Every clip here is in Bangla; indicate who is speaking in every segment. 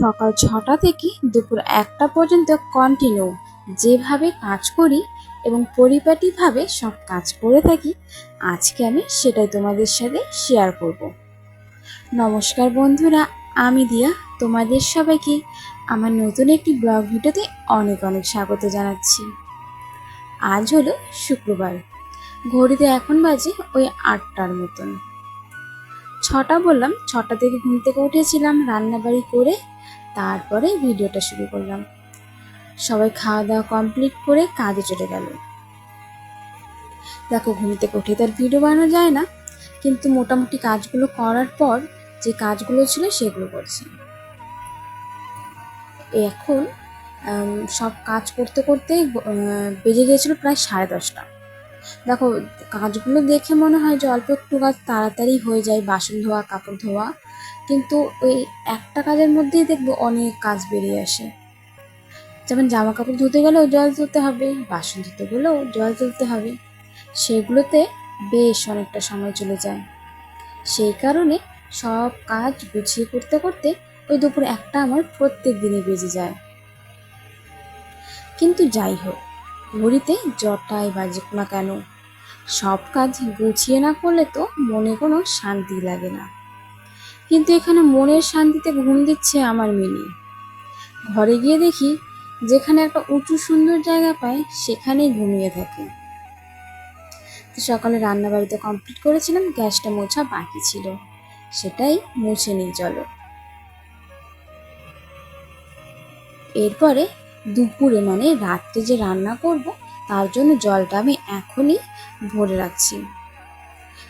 Speaker 1: সকাল ছটা থেকে দুপুর একটা পর্যন্ত কন্টিনিউ যেভাবে কাজ করি এবং পরিপাটিভাবে সব কাজ করে থাকি, আজকে আমি সেটাই তোমাদের সাথে শেয়ার করব। নমস্কার বন্ধুরা, আমি দিয়া তোমাদের সবাইকে আমার নতুন একটি ব্লগ ভিডিওতে অনেক অনেক স্বাগত জানাচ্ছি। আজ হলো শুক্রবার, ঘড়িতে এখন বাজে ওই আটটার মতন। ছটা বললাম, ছটা থেকে ঘুম থেকে উঠেছিলাম, রান্নাবাড়ি করে তারপরে ভিডিওটা শুরু করলাম। সবাই খাওয়া দাওয়া কমপ্লিট করে কাজে চলে গেল। দেখো, ঘুম থেকে উঠে তার ভিডিও বানানো যায় না, কিন্তু মোটামুটি কাজগুলো করার পর যে কাজগুলো ছিল সেগুলো করছি। এখন সব কাজ করতে করতে বেজে গিয়েছিল প্রায় সাড়ে দশটা। দেখো কাজগুলো দেখে মনে হয় যে অল্প একটু কাজ তাড়াতাড়ি হয়ে যায়, বাসন ধোয়া, কাপড় ধোয়া। কিন্তু ওই একটা কাজের মধ্যেই দেখব অনেক কাজ বেরিয়ে আসে। যেমন জামা কাপড় ধুতে গেলেও জল তুলতে হবে, বাসন ধুতে গেলেও জল তুলতে হবে। সেগুলোতে বেশ অনেকটা সময় চলে যায়। সেই কারণে সব কাজ গুছিয়ে করতে করতে ওই দুপুর একটা আমার প্রত্যেক দিনে বেজে যায়। কিন্তু যাই হোক ঘড়িতে জটাই বাজুক না কেন? সব কাজ গুছিয়ে না করলে তো মনে কোনো শান্তি লাগে না। কিন্তু এখানে মনের শান্তিতে ঘুম দিচ্ছে আমার মিনি ঘরে গিয়ে দেখি যেখানে একটা উঁচু সুন্দর জায়গা পায় সেখানেই ঘুমিয়ে থাকে। তো সকালে রান্না বাড়িতে কমপ্লিট করেছিলাম, গ্যাসটা মোছা বাকি ছিল। সেটাই মুছে নিই, চলো। এরপরে দুপুরে মানে রাত্রে যে রান্না করব, তার জন্য জলটা আমি এখনই ভরে রাখছি।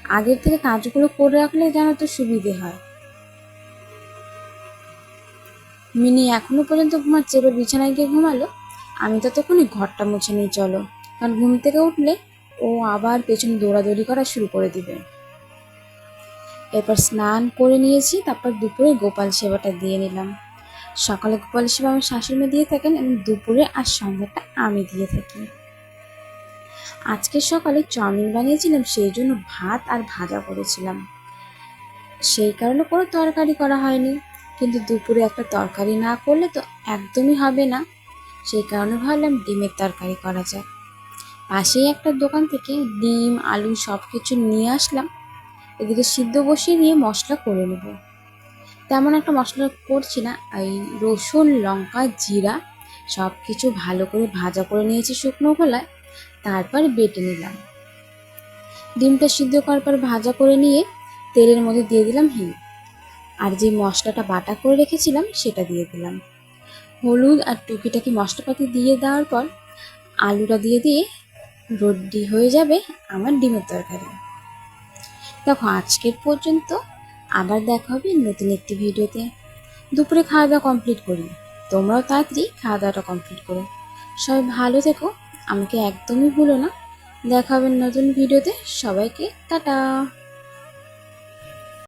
Speaker 1: আগের থেকে কাজগুলো করে রাখলে যেন তো সুবিধে হয়। মিনি এখনও পর্যন্ত ঘুমাচ্ছে, এবার বিছানায় গিয়ে ঘুমালো। আমি ততক্ষণই ঘরটা মুছে নিই, চলো। কারণ ঘুম থেকে উঠলে ও আবার পেছনে দৌড়াদৌড়ি করা শুরু করে দিবে। এরপর স্নান করে নিয়েছি, তারপর দুপুরে গোপাল সেবাটা দিয়ে নিলাম। সকালে গোপাল সেবা আমার শাশুড়ি দিয়ে থাকেন এবং দুপুরে আর সন্ধ্যাটা আমি দিয়ে থাকি। আজকে সকালে চাউমিন বানিয়েছিলাম, সেই জন্য ভাত আর ভাজা করেছিলাম। সেই কারণে কোনো তরকারি করা হয়নি। কিন্তু দুপুরে একটা তরকারি না করলে তো একদমই হবে না। সেই কারণে ভাবলাম ডিমের তরকারি করা যায় পাশেই একটা দোকান থেকে ডিম, আলু সব কিছু নিয়ে আসলাম। এদিকে সিদ্ধ বসিয়ে নিয়ে মশলা করে নেব। তেমন একটা মশলা করছি না। এই রসুন, লঙ্কা, জিরা সব কিছু ভালো করে ভাজা করে নিয়েছি শুকনো খোলায় তারপর বেটে নিলাম। ডিমটা সিদ্ধ করার পর ভাজা করে নিয়ে তেলের মধ্যে দিয়ে দিলাম হিং। আর যে মশলাটা বাটা করে রেখেছিলাম সেটা দিয়ে দিলাম। হলুদ আর টুকিটাকি মশলাপাতি দিয়ে দেওয়ার পর আলুটা দিয়ে দিয়ে রোডি হয়ে যাবে আমার ডিমের তরকারি। দেখো, আজকের পর্যন্ত আবার দেখা হবে নতুন একটি ভিডিওতে। দুপুরে খাওয়া দাওয়া কমপ্লিট করি। তোমরাও তাড়াতাড়ি খাওয়া দাওয়াটা কমপ্লিট করো। সবাই ভালো থেকো। আমাকে একদমই ভুলো না। দেখা হবে নতুন ভিডিওতে। সবাইকে টাটা।